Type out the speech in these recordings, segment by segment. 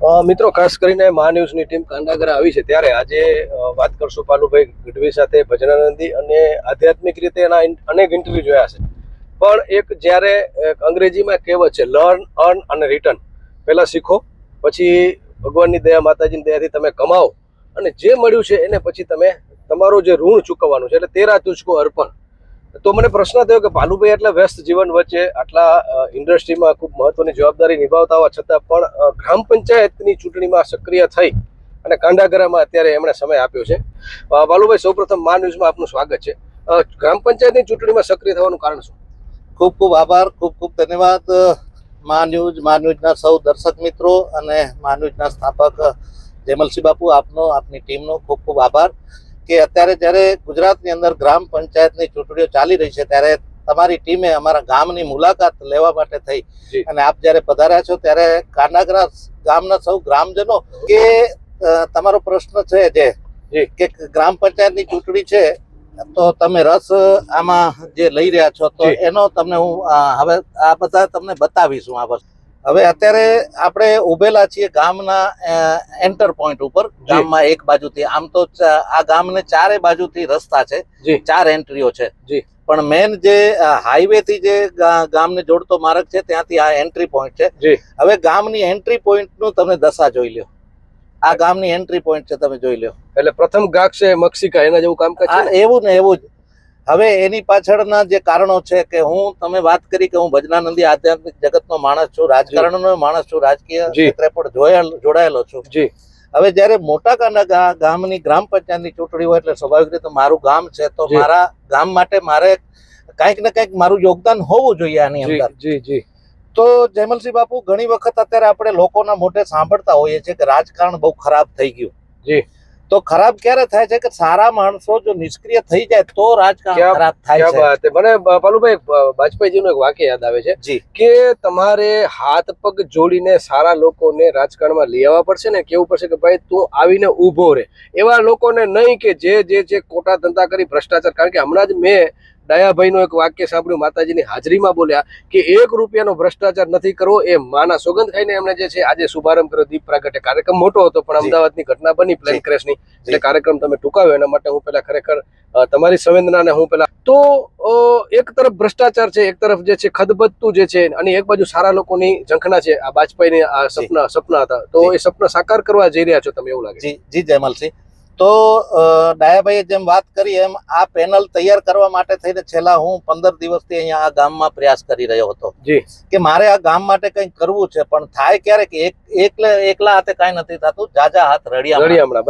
મિત્રો, ખાસ કરીને મહા ન્યૂઝની ટીમ કાંડાગરા આવી છે ત્યારે આજે વાત કરશું પાલુભાઈ ગઢવી સાથે ભજનાનંદી અને આધ્યાત્મિક રીતે એના અનેક ઇન્ટરવ્યુ જોયા છે. પણ એક જ્યારે અંગ્રેજીમાં કહેવત છે લર્ન અર્ન અને રિટર્ન પહેલાં શીખો, પછી ભગવાનની દયા, માતાજીની દયાથી તમે કમાઓ અને જે મળ્યું છે એને પછી તમે તમારું જે ઋણ ચૂકવવાનું છે, એટલે તેરા તુચકો અર્પણ. તો મને પ્રશ્ન થયો કે ભાલુભાઈ આટલા વ્યસ્ત જીવન વચ્ચે આટલા ઇન્ડસ્ટ્રીમાં ખૂબ મહત્વની જવાબદારી નિભાવતા હોવા છતાં પણ ગ્રામ પંચાયતની ચૂંટણીમાં સક્રિય થઈ અને કાંડાગરામાં અત્યારે એમણે સમય આપ્યો છે. ભાલુભાઈ સૌપ્રથમ મા ન્યૂઝમાં આપનું સ્વાગત છે. ગ્રામ પંચાયતની ચૂંટણીમાં સક્રિય થવાનું કારણ શું? ખૂબ ખૂબ આભાર, ખૂબ ખૂબ ધન્યવાદ મા ન્યૂઝ, મા ન્યૂઝના સૌ દર્શક મિત્રો અને મા ન્યૂઝના સ્થાપક જેમલસિંહ બાપુ આપનો, આપની ટીમનો ખૂબ ખૂબ આભાર. કે અત્યારે જ્યારે ગુજરાતની અંદર ગ્રામ પંચાયતની ચૂંટણીઓ ચાલી રહી છે ત્યારે તમારી ટીમે અમારા ગામની મુલાકાત લેવા માટે થઈ. અને આપ જ્યારે પધાર્યા છો ત્યારે કાનાગરા ગામના સૌ ગ્રામજનો કે તમારો પ્રશ્ન છે જે કે ગ્રામ પંચાયતની ચૂંટણી છે તો તમે રસ આમાં જે લઈ રહ્યા છો તો એનો તમને હું હવે આ બધા તમને બતાવીશું આ વસ્તુ. હવે અત્યારે આપણે ઉભેલા છીએ ગામના એન્ટર પોઈન્ટ ઉપર. ગામમાં એક બાજુથી. આમ તો આ ગામને ચારે બાજુથી રસ્તા છે. ચાર એન્ટ્રીઓ છે. પણ મેન જે હાઈવે થી જે ગામને જોડતો માર્ગ છે ત્યાંથી આ એન્ટ્રી પોઈન્ટ છે. હવે ગામની એન્ટ્રી પોઈન્ટનું તમે દશા જોઈ લો આ ગામની એન્ટ્રી પોઈન્ટ છે તમે જોઈ લો એટલે પ્રથમ ગાગ છે મક્ષિકા એના જેવું કામકાજ એવું ને એવું જ. હવે એની પાછળના જે કારણો છે કે હું તમે વાત કરી કે હું ભજનાનંદી આધ્યાત્મિક જગતનો માણસ છું રાજકારણનો માણસ છું રાજકીય ક્ષેત્રે પણ જોડાયેલો છું. જી. હવે જ્યારે મોટા કાના ગામની ગ્રામ પંચાયતની ચૂંટણી હોય એટલે સ્વાભાવિક રીતે મારું ગામ છે તો મારા ગામ માટે મારે કંઈક ને કંઈક મારું યોગદાન હોવું જોઈએ આની અંદર. જી જી. તો જયમલસિંહ બાપુ ઘણી વખત અત્યારે આપણે લોકોના મોઢે સાંભળતા હોઈએ છીએ કે રાજકારણ બહુ ખરાબ થઈ ગયું. જી. તો ખરાબ ક્યારે થાય છે કે સારા માણસો જો નિષ્ક્રિય થઈ જાય તો રાજકારણ ખરાબ થાય છે? વાત મને પાલુભાઈ વાજપેયીજીનું એક વાક્ય યાદ આવે છે કે તમારે હાથ પગ જોડીને સારા લોકોને રાજકારણમાં લઈ આવવા પડશે ને કેવું પડશે કે ભાઈ તું આવીને ઊભો રહે. એવા લોકોને નહીં કે જે જે જે ખોટા ધંધા કરી ભ્રષ્ટાચાર કારણ કે હમણાં જ મેં દયાભાઈનું એક વાક્ય સાંભળ્યું માતાજીની હાજરીમાં બોલ્યા કે એક રૂપિયાનો ભ્રષ્ટાચાર નથી કરવો એ માના સોગંદ ખાઈને એમણે જે છે આજે શુભારંભ કર્યો દીપ પ્રાગટ્ય કાર્યક્રમ મોટો હતો પણ અમદાવાદ અમદાવાદની ઘટના બની પ્લેન. ક્રેશની એટલે કાર્યક્રમ તમે ટૂંકાવ્યો એના માટે હું પેલા ખરેખર તમારી સંવેદનાને હું પેલા તો એક તરફ ભ્રષ્ટાચાર છે એક તરફ જે છે ખદબદતું જે છે અને એક બાજુ સારા લોકોની ઝંખના છે આ વાજપેયીની આ સપના સપના હતા. તો એ સપના સાકાર કરવા જઈ રહ્યા છો તમે એવું લાગે જી જી જયમલસિંહ. તો ડાયાભાઈએ જેમ વાત કરી એમ આ પેનલ તૈયાર કરવા માટે થઈને છેલ્લા હું પંદર દિવસથી અહીંયા આ ગામમાં પ્રયાસ કરી રહ્યો હતો. કે મારે આ ગામ માટે કંઈક કરવું છે પણ થાય ક્યારેક એક એકલા એકલા હાથે કાંઈ નથી થતું જાજા હાથ રડિયા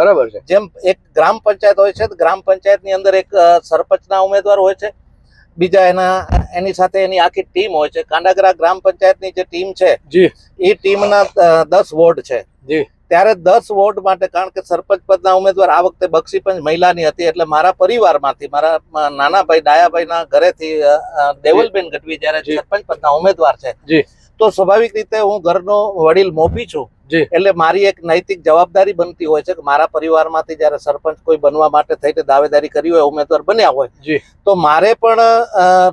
બરાબર છે. જેમ એક ગ્રામ પંચાયત હોય છે ગ્રામ પંચાયતની અંદર એક સરપંચના ઉમેદવાર હોય છે બીજા એના એની સાથે એની આખી ટીમ હોય છે. કાંડાગરા ગ્રામ પંચાયતની જે ટીમ છે એ ટીમના દસ વોર્ડ છે. જી. ત્યારે દસ વોર્ડ માટે કારણ કે સરપંચ પદના ઉમેદવાર આ વખતે બક્ષી પંચ મહિલાની હતી એટલે મારા પરિવારમાંથી મારા નાના ભાઈ ડાયાભાઈના ઘરેથી દેવલબેન ગઢવી જયારે સરપંચ પદના ઉમેદવાર છે તો સ્વાભાવિક રીતે હું ઘરનો વડીલ મોભી છું. એટલે મારી એક નૈતિક જવાબદારી બનતી હોય છે કે મારા પરિવારમાંથી જ્યારે સરપંચ કોઈ બનવા માટે થઈને દાવેદારી કરી હોય ઉમેદવાર બન્યા હોય જી. તો મારે પણ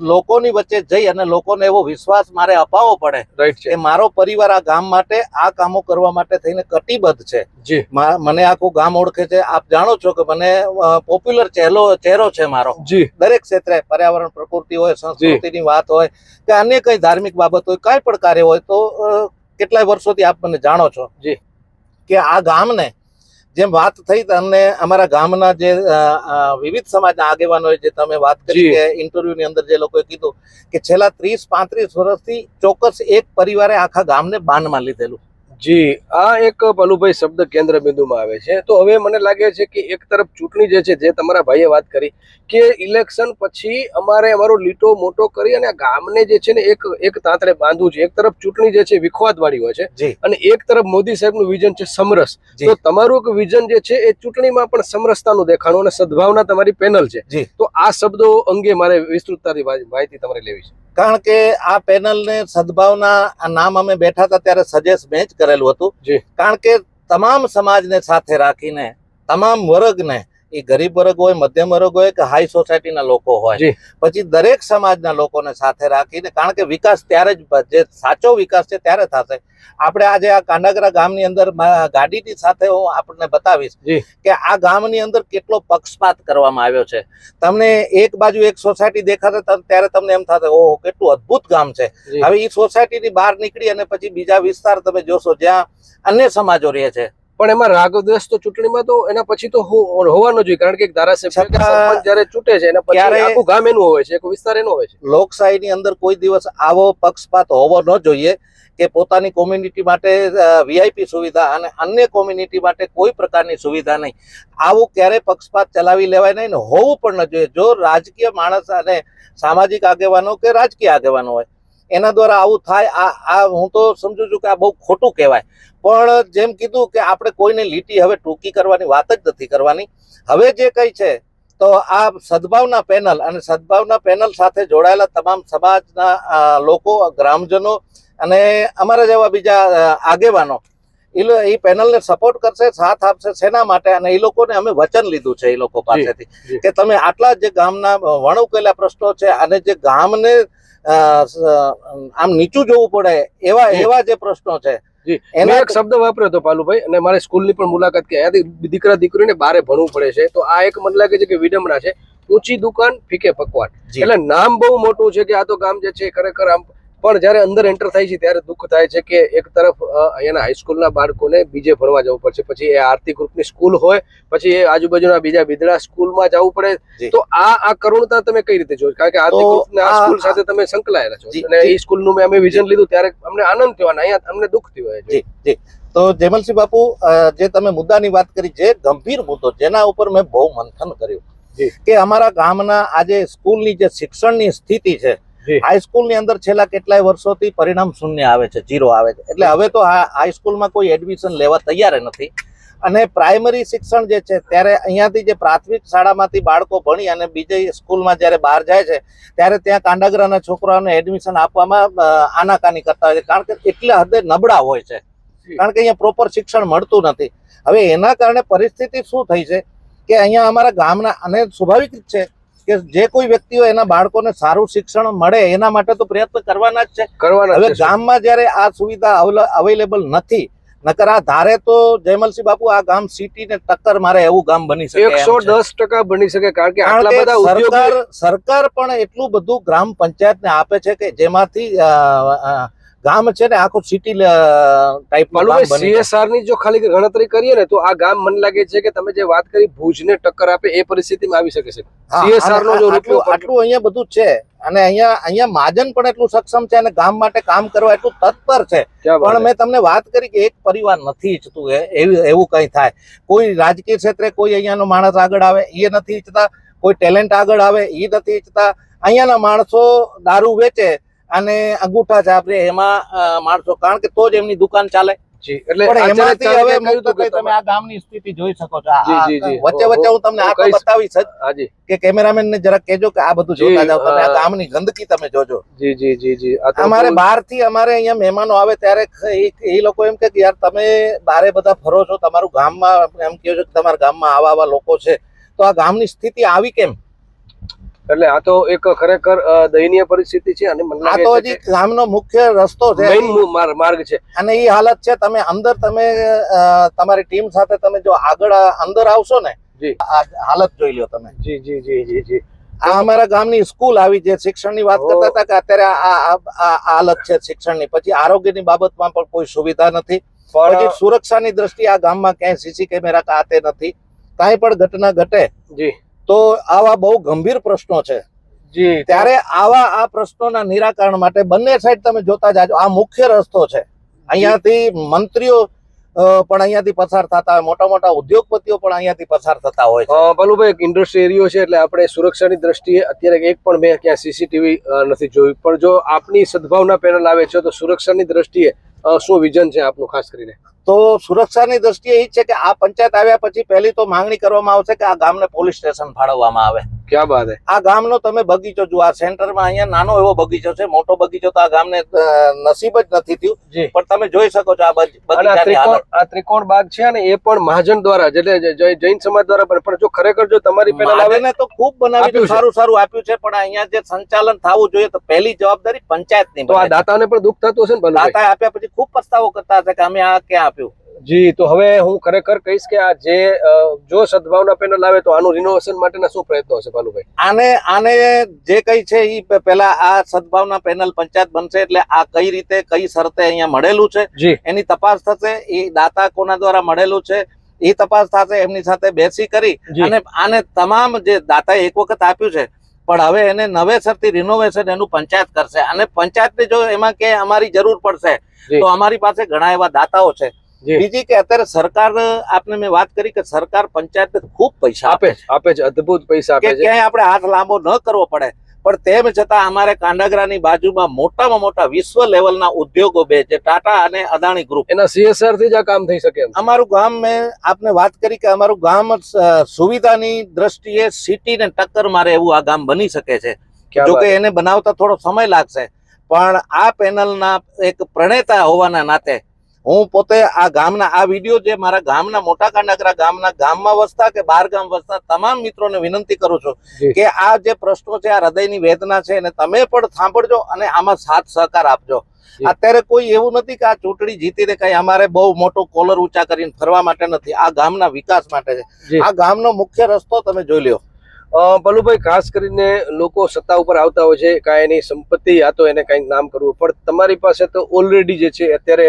લોકોની વચ્ચે જઈ અને લોકોને એવો વિશ્વાસ મારે અપાવવો પડે કે મારો પરિવાર આ ગામ માટે આ કામો કરવા માટે થઈને કટિબદ્ધ છે. જી. મને આખું ગામ ઓળખે છે. આપ જાણો છો કે મને પોપ્યુલર ચહેરો ચહેરો છે મારો. જી. દરેક ક્ષેત્રે પર્યાવરણ પ્રકૃતિ હોય સંસ્કૃતિની વાત હોય કે અન્ય કઈ ધાર્મિક બાબત હોય કાંઈ પણ કાર્ય હોય તો કેટલાય વર્ષોથી આપ મને જાણો છો જી. કે આ ગામને જેમ વાત થઈ તમને અમારા ગામના જે વિવિધ સમાજના આગેવાનોએ જે તમે વાત કરી કે ઇન્ટરવ્યુની અંદર જે લોકોએ કીધું કે છેલ્લા ત્રીસ પાંત્રીસ વર્ષથી ચોક્કસ એક પરિવારે આખા ગામને બાનમાં લીધેલું જી આ એક પલુભાઈ શબ્દ કેન્દ્ર બિંદુમાં આવે છે. તો હવે મને લાગે છે કે એક તરફ ચૂંટણી જે છે જે તમારા ભાઈએ વાત કરી કે ઇલેક્શન પછી અમારે અમારો લીટો મોટો કરી અને ગામને જે છે ને એક એક તાંતરે બાંધવું છે. એક તરફ ચૂંટણી જે છે વિખવાદવાળી હોય છે અને એક તરફ મોદી સાહેબનું વિઝન છે સમરસ. તો તમારું એક વિઝન જે છે એ ચૂંટણીમાં પણ સમરસતાનું દેખાણું અને સદભાવના તમારી પેનલ છે. તો આ શબ્દો અંગે મારે વિસ્તૃતતાથી માહિતી તમારે લેવી છે. કારણ કે આ પેનલને સદભાવના આ નામ અમે બેઠા હતા ત્યારે સજેસ્ટ બેંચ જ કરેલું હતું. કારણ કે તમામ સમાજને સાથે રાખીને તમામ વર્ગને એ ગરીબ વર્ગ હોય મધ્યમ વર્ગ હોય કે હાઈ સોસાયટીના લોકો હોય. પછી દરેક સમાજના લોકોને સાથે રાખીને કારણ કે વિકાસ ત્યારે જ જે સાચો વિકાસ છે ત્યારે થશે. આપણે આજે આ કાંડાગરા ગામની અંદર ગાડીની સાથે હું આપણને બતાવીશ કે આ ગામની અંદર કેટલો પક્ષપાત કરવામાં આવ્યો છે. તમને એક બાજુ એક સોસાયટી દેખાશે ત્યારે તમને એમ થશે ઓહો કેટલું અદ્ભુત ગામ છે. હવે એ સોસાયટીની બહાર નીકળી અને પછી બીજા વિસ્તાર તમે જોશો જ્યાં અન્ય સમાજો રહે છે. પણ એમાં રાગદ્વેષ તો ચૂંટણીમાં તો એના પછી તો હોવાનો જોઈએ કારણ કે ધારાસભ્ય જયારે ચૂંટે છે એના પછી આખું ગામ એનું હોય છે એક વિસ્તાર એનો હોય છે. લોકશાહીની અંદર કોઈ દિવસ આવો પક્ષપાત હોવો ન જોઈએ કે પોતાની કોમ્યુનિટી માટે વીઆઈપી સુવિધા અને અન્ય કોમ્યુનિટી માટે કોઈ પ્રકારની સુવિધા નહીં. આવું ક્યારેય પક્ષપાત ચલાવી લેવાય નહીં ને હોવું પણ ન જોઈએ. જો રાજકીય માણસ અને સામાજિક આગેવાનો કે રાજકીય આગેવાનો હોય એના દ્વારા આવું થાય આ આ હું તો સમજુ છું કે આ બહુ ખોટું કહેવાય. પણ જેમ કીધું કે આપણે કોઈને લીટી હવે ટૂંકી કરવાની વાત જ નથી કરવાની. હવે જે કંઈ છે તો આ સદભાવના પેનલ અને સદભાવના પેનલ સાથે જોડાયેલા તમામ સમાજના લોકો ગ્રામજનો અને અમારા જેવા બીજા આગેવાનો એ પેનલને સપોર્ટ કરશે સાથ આપશે શેના માટે અને એ લોકોને અમે વચન લીધું છે એ લોકો પાસેથી. કે તમે આટલા જે ગામના વણ ઉકેલા પ્રશ્નો છે અને જે ગામને આમ નીચું જોવું પડે એવા એવા જે પ્રશ્નો છે. એનો એક શબ્દ વાપર્યો હતો પાલુભાઈ અને મારે સ્કૂલની પણ મુલાકાત કે અહીંયાથી દીકરા દીકરીને બારે ભણવું પડે છે. તો આ એક મને લાગે છે કે વિડંબના છે. ઊંચી દુકાન ફીકે પકવાન. એટલે નામ બહુ મોટું છે કે આ તો ગામ જે છે ખરેખર આમ પણ જ્યારે અંદર એન્ટર થાય છે ત્યારે દુઃખ થાય છે કે એક તરફ અહીંયાના હાઈસ્કૂલના બાળકોને બીજે ભણવા જવું પડશે. પછી એ આરતી ગ્રુપની સ્કૂલ હોય પછી એ આજુબાજુના બીજા બિદડા સ્કૂલમાં જવું પડે. તો આ આ કરુણતા તમે કઈ રીતે જોશો કારણ કે આરતી ગ્રુપને આ સ્કૂલ સાથે તમે સંકળાયેલા છો. અને એ સ્કૂલનું મેં અમે વિઝન લીધું ત્યારે અમને આનંદ થયો અને અહીંયા અમને દુઃખ થયું હોય જી જી. તો જેમલસિંહ બાપુ જે તમે મુદ્દાની વાત કરી જે ગંભીર મુદ્દો જેના ઉપર મેં બહુ મંથન કર્યું કે અમારા ગામના આજે સ્કૂલની જે શિક્ષણની સ્થિતિ છે હાઈસ્કૂલની અંદર છેલ્લા કેટલાય વર્ષોથી પરિણામ શૂન્ય આવે છે જીરો આવે છે. એટલે હવે તો હાઈસ્કૂલમાં કોઈ એડમિશન લેવા તૈયાર નથી. અને પ્રાઇમરી શિક્ષણ જે છે ત્યારે અહીંયાથી જે પ્રાથમિક શાળામાંથી બાળકો ભણી અને બીજી સ્કૂલમાં જ્યારે બહાર જાય છે ત્યારે ત્યાં કાંડાગરાના છોકરાઓને એડમિશન આપવામાં આનાકાની કરતા હોય છે. કારણ કે એટલા હદે નબળા હોય છે. કારણ કે અહીંયા પ્રોપર શિક્ષણ મળતું નથી. હવે એના કારણે પરિસ્થિતિ શું થઈ છે? કે અહીંયા અમારા ગામના અને સ્વાભાવિક છે કે જે કોઈ વ્યક્તિઓ એના બાળકોને સારું શિક્ષણ મળે એના માટે તો પ્રયત્ન કરવાના જ છે. કરવાના હવે ગામમાં જ્યારે આ સુવિધા અવેલેબલ નથી નકર આ ધારે તો જયમલસિંહ બાપુ આ ગામ સિટી ને ટક્કર મારે એવું ગામ બની શકે એકસો દસ ટકા બની શકે કારણ કે આટલા બધા સરકાર સરકાર પણ એટલું બધું ગ્રામ પંચાયતને આપે છે કે જેમાંથી ગામ છે ને આખું સિટી ટાઈપ સીએસઆરની જો ખાલી ગણતરી કરીએ ને તો આ ગામ મને લાગે છે કે તમે જે વાત કરી ભુજને ટક્કર આપે એ પરિસ્થિતિમાં આવી શકે છે. સીએસઆર નો જો આટલું આટલું અહીંયા બધું છે અને અહીંયા અહીંયા મહાજન પણ એટલું સક્ષમ છે અને ગામ માટે કામ કરવા એટલું તત્પર છે. પણ મેં તમને વાત કરી કે એક પરિવાર નથી ઈચ્છતું એવું એવું કંઈ થાય. કોઈ રાજકીય ક્ષેત્રે કોઈ અહીંયાનો માણસ આગળ આવે એ નથી ઈચ્છતા. કોઈ ટેલેન્ટ આગળ આવે એ નથી ઈચ્છતા. અહીંયાના માણસો દારૂ વેચે અને અંગૂઠા છાપરે એમાં માણસો. કારણ કે તો જ એમની દુકાન ચાલે. એટલે એમાંથી હવે ચાણક્યે કહ્યું મુક્ત હતું કે થઈ તમે આ ગામની સ્થિતિ જોઈ શકો છો. આ- જી, આ- જી, જી. વચ્ચે વચ્ચે હું તમને આ તો હું કહીશ. બતાવીશ જ કે કેમેરામેન ને જરા કેજો કે આ બધું જોતા જાવ તમે આ ગામની ગંદકી તમે જોજો. જી જી જી જી. અમારે બહારથી અમારે અહીંયા મહેમાનો આવે ત્યારે એ- લોકો એમ કે કે યાર તમે બારે બધા ફરો છો તમારું ગામમાં એમ કહો છો કે તમારા ગામમાં આવા આવા લોકો છે. તો આ ગામની સ્થિતિ આવી કેમ? એટલે આ તો એક ખરેખર દયનીય પરિસ્થિતિ છે અને મને આ તો હજી ગામનો મુખ્ય રસ્તો છે. માર્ગ છે. અને એ હાલત છે તમે અંદર તમે તમારી ટીમ સાથે તમે જો આગળ અંદર આવશો ને જી. આ હાલત જોઈ લો તમે. જી જી જી જી જી. આ અમારા ગામની સ્કૂલ આવી જે શિક્ષણની વાત કરતા હતા કે અત્યારે આ હાલત છે શિક્ષણની. પછી આરોગ્યની બાબતમાં પણ કોઈ સુવિધા નથી. પછી સુરક્ષાની દ્રષ્ટિએ આ ગામમાં ક્યાંય સીસી કેમેરા કાતે નથી. કાંઈ પણ ઘટના ઘટે જી. તો આવા બહુ ગંભીર પ્રશ્નો છે. જી ત્યારે આવા આ પ્રશ્નોના નિરાકરણ માટે બંને સાઈડ તમે જોતા જાજો. આ મુખ્ય રસ્તો છે. અહીંયાથી મંત્રીઓ પણ અહીંયાથી પસાર થતા હોય. મોટા મોટા ઉદ્યોગપતિઓ પણ અહીંયાથી પસાર થતા હોય છે. એક ઇન્ડસ્ટ્રી એરિયો છે એટલે આપણે સુરક્ષાની દ્રષ્ટિએ અત્યારે એક પણ મેં ક્યાં સીસીટીવી નથી જોયું. પણ જો આપની સદભાવના પેનલ આવે છે તો સુરક્ષાની દ્રષ્ટિએ શું વિઝન છે આપનું ખાસ કરીને? તો સુરક્ષાની દ્રષ્ટિએ એ છે કે આ પંચાયત આવ્યા પછી પહેલી તો માંગણી કરવામાં આવશે કે આ ગામને પોલીસ સ્ટેશન ફાળવવામાં આવે. ક્યાં બાદ આ ગામનો તમે બગીચો જુઓ આ સેન્ટરમાં અહીંયા નાનો એવો બગીચો છે મોટો બગીચો તો આ ગામને નસીબ જ નથી થયું પણ તમે જોઈ શકો છો આ આ ત્રિકોણ બાગ છે ને એ પણ મહાજન દ્વારા એટલે જૈન સમાજ દ્વારા પણ જો ખરેખર જો તમારી પેનલ આવે ને તો ખૂબ બનાવી સારું સારું આપ્યું છે પણ અહીંયા જે સંચાલન થવું જોઈએ તો પહેલી જવાબદારી પંચાયતની તો આ છે. દાતાને પણ દુઃખ થતું હશે ને દાતા આપ્યા પછી ખૂબ પસ્તાવો કરતા હતા કે અમે આ ક્યાં આપ્યું? જી તો હવે હું ખરેખર કહીશ કે આ જે જો સદભાવના પેનલ આવે તો આનું રિનોવેશન માટેના શું પ્રયત્નો હશે બાલુભાઈ આને આને જે કઈ છે એ પેલા આ સદભાવના પેનલ પંચાયત બનશે એટલે આ કઈ રીતે કઈ શરતે અહીંયા મળેલું છે? એની તપાસ થશે એ દાતા કોના દ્વારા મળેલું છે? એ તપાસ થશે એમની સાથે બેસી કરી અને આને તમામ જે દાતાએ એક વખત આપ્યું છે પણ હવે એને નવેસરથી રિનોવેશન એનું પંચાયત કરશે. અને પંચાયતને જો એમાં કે અમારી જરૂર પડશે તો અમારી પાસે ઘણા એવા દાતાઓ છે. બીજી કે અત્યારે સરકાર આપને મેં વાત કરી કે સરકાર પંચાયત ખૂબ પૈસા આપે છે. આપે છે અદભુત પૈસા આપે છે. ક્યાંય આપણે હાથ લાંબો ન કરવો પડે પણ તેમ છતાં અમારે કાંડાગરાની બાજુમાં મોટામાં મોટા વિશ્વ લેવલના ઉદ્યોગો બે છે ટાટા અને અદાણી ગ્રુપ એના સીએસઆરથી જ આ કામ થઈ શકે અમારું ગામ મેં આપને વાત કરી કે અમારું ગામ સુવિધાની દ્રષ્ટિએ સિટીને ટક્કર મારે એવું આ ગામ બની શકે છે. જોકે જો કે એને બનાવતા થોડો સમય લાગશે પણ આ પેનલના એક પ્રણેતા હોવાના નાતે હું પોતે આ ગામના આ વીડિયો જે મારા ગામના મોટા કાંડાકરા ગામના ગામમાં વસતા કે બહાર ગામ વસતા તમામ મિત્રોને વિનંતી કરું છું કે આ જે પ્રશ્નો છે આ હૃદયની વેદના છે એને તમે પણ સાંભળજો અને આમાં સાથ સહકાર આપજો. અત્યારે કોઈ એવું નથી કે આ ચૂંટણી જીતીને કઈ અમારે બહુ મોટો કોલર ઊંચા કરીને ફરવા માટે નથી. આ ગામના વિકાસ માટે છે. આ ગામનો મુખ્ય રસ્તો તમે જોઈ લ્યો. અ, ભલુભાઈ ખાસ કરીને લોકો સત્તા ઉપર આવતા હોય છે કાંઈ એની સંપત્તિ આ તો એને કંઈક નામ કરવું. પણ તમારી પાસે તો ઓલરેડી જે છે અત્યારે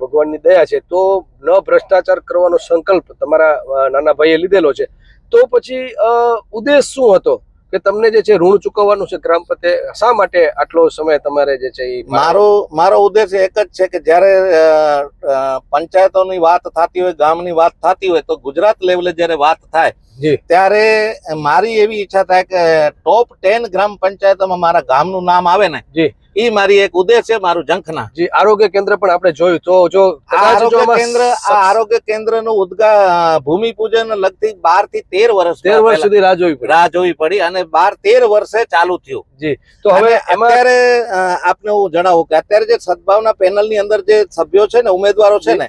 ભગવાનની દયા છે તો ન ભ્રષ્ટાચાર કરવાનો સંકલ્પ તમારા નાના ભાઈએ લીધેલો છે. તો પછી ઉદ્દેશ શું હતો? કે તમને જે છે ઋણ ચૂકવવાનું છે ગ્રામ પ્રત્યે શા માટે આટલો સમય તમારે જે છે મારો મારો ઉદ્દેશ એક જ છે કે જ્યારે પંચાયતોની વાત થતી હોય ગામની વાત થતી હોય તો ગુજરાત લેવલે જ્યારે વાત થાય ત્યારે મારી એવી ઈચ્છા થાય કે ટોપ ટેન ગ્રામ પંચાયતમાં મારા ગામનું નામ આવે ને જી. એ મારી એક ઉદ્દેશ છે મારું ઝંખના. જી આરોગ્ય કેન્દ્ર પણ આપણે જોયું. તો જો આરોગ્ય કેન્દ્ર આ આરોગ્ય કેન્દ્રનું ઉદ્ઘા ભૂમિપૂજન લગતી બારથી તેર વર્ષ તેર વર્ષ સુધી રાહ જોવી પડી. રાહ જોવી પડી અને બાર તેર વર્ષે ચાલુ થયું. જી. તો હવે એમાં અત્યારે આપને હું જણાવું કે અત્યારે જે સદભાવના પેનલની અંદર જે સભ્યો છે ને ઉમેદવારો છે ને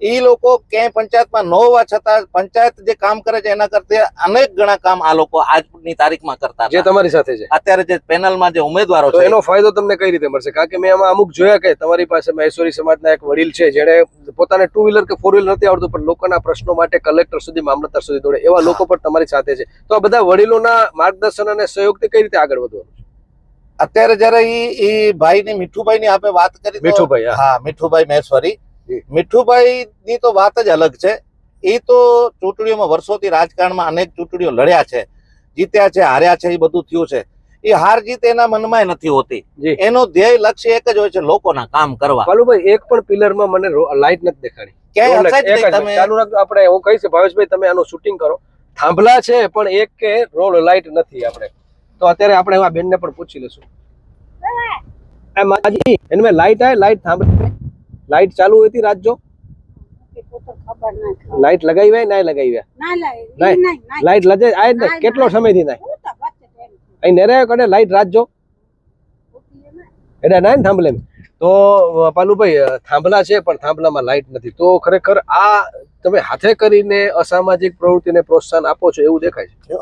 એ લોકો ક્યાંય પંચાયતમાં ન હોવા છતાં પંચાયત જે કામ કરે છે એના કરતા અનેક ગણા કામ આ લોકો આજની તારીખમાં કરતા જે તમારી સાથે છે. અત્યારે જે પેનલમાં જે ઉમેદવારો છે એનો ફાયદો તમને કઈ રીતે મળશે? કારણ કે મેં આમાં અમુક જોયા કે તમારી પાસે મહેશ્વરી સમાજના એક વડીલ છે જેણે પોતાને ટુ વ્હીલર કે ફોર વ્હીલર નથી આવડતું પણ લોકોના પ્રશ્નો માટે કલેક્ટર સુધી મામલતદાર સુધી દોડે એવા લોકો પણ તમારી સાથે છે. તો આ બધા વડીલોના માર્ગદર્શન અને સહયોગથી કઈ રીતે આગળ વધવાનું છે? અત્યારે જયારે એ ભાઈની મીઠુભાઈ ની આપણે વાત કરી મીઠુભાઈ, હા. મીઠુભાઈ મહેશ્વરી મીઠુભાઈ ની તો વાત જ અલગ છે. એ તો ચૂંટણીઓમાં વર્ષોથી રાજકારણમાં અનેક ચૂંટણીઓ લડ્યા છે જીત્યા છે હાર્યા છે એ બધું થયું છે. એ હાર જીત એના મનમાં નથી હોતી. એનો ધ્યેય લક્ષ્ય એક જ હોય છે લોકોના કામ કરવા. બાલુભાઈ એક પણ પિલરમાં મને લાઈટ નથી રાખજો આપણે હું કહીશ ભાવેશભાઈ તમે આનું શૂટિંગ કરો. થાંભલા છે પણ એક કે રોલ લાઈટ નથી આપણે. તો અત્યારે આપણે આ બેનને પણ પૂછી લેશું એ માજી એને લાઈટ આય લાઈટ થાંભલે લાઈટ ચાલુ હતી રાત જો લાઈટ લગાવી હોય ના લગાવી નહીં લાઈટ લજે આય ને કેટલો સમય સમયથી નાય. અહીં નેરે કડે લાઈટ રાત જો. એટલે ના ને થાંભલે તો પાલુભાઈ થાંભલા છે પણ થાંભલામાં લાઈટ નથી. તો ખરેખર આ તમે હાથે કરીને અસામાજિક પ્રવૃત્તિને પ્રોત્સાહન આપો છો એવું દેખાય છે?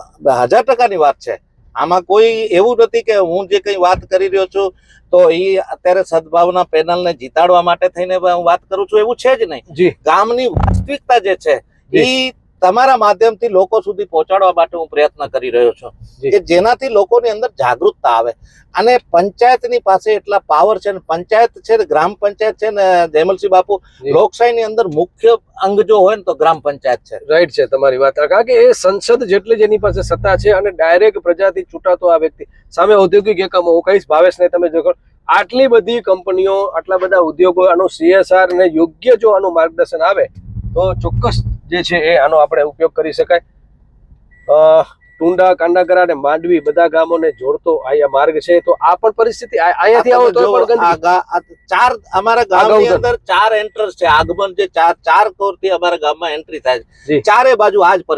હજાર ટકાની વાત છે. આમાં કોઈ એવું નથી કે હું જે કઈ વાત કરી રહ્યો છું તો એ અત્યારે સદભાવના પેનલને જીતાડવા માટે થઈને હું વાત કરું છું એવું છે જ નહીં. ગામની વાસ્તવિકતા જે છે એ તમારા માધ્યમથી લોકો સુધી પહોંચાડવા માટે હું પ્રયત્ન કરી રહ્યો છું કે જેનાથી લોકોની અંદર જાગૃતતા આવે. અને પંચાયતની પાસે એટલા પાવર છે ને પંચાયત છે ને ગ્રામ પંચાયત છે ને જયમલસિંહ બાપુ લોકશાહીની અંદર મુખ્ય અંગ જો હોય ને તો ગ્રામ પંચાયત છે. રાઈટ છે તમારી વાત. કારણ કે એ સંસદ જેટલી જેની પાસે સત્તા છે અને ડાયરેક્ટ પ્રજાથી ચૂંટાતો આ વ્યક્તિ. સામે ઔદ્યોગિક એકમો હું કહીશ ભાવેશને તમે જો આટલી બધી કંપનીઓ આટલા બધા ઉદ્યોગો આનું સીએસઆર ને યોગ્ય જો આનું માર્ગદર્શન આવે તો ચોક્કસ જે છે એ આનો આપણે ઉપયોગ કરી શકાય. અ, ટુંડા કાંડાગરા અને માંડવી બધા ગામોને જોડતો આ માર્ગ છે. તો આ પણ પરિસ્થિતિ અહીંયાથી આવો તો પણ ચાર અમારા ગામની અંદર ચાર એન્ટ્રન્સ છે. આગમન જે ચાર ચાર કોરથી અમારા ગામમાં એન્ટ્રી થાય છે. ચારે બાજુ આ જ પરિસ્થિતિ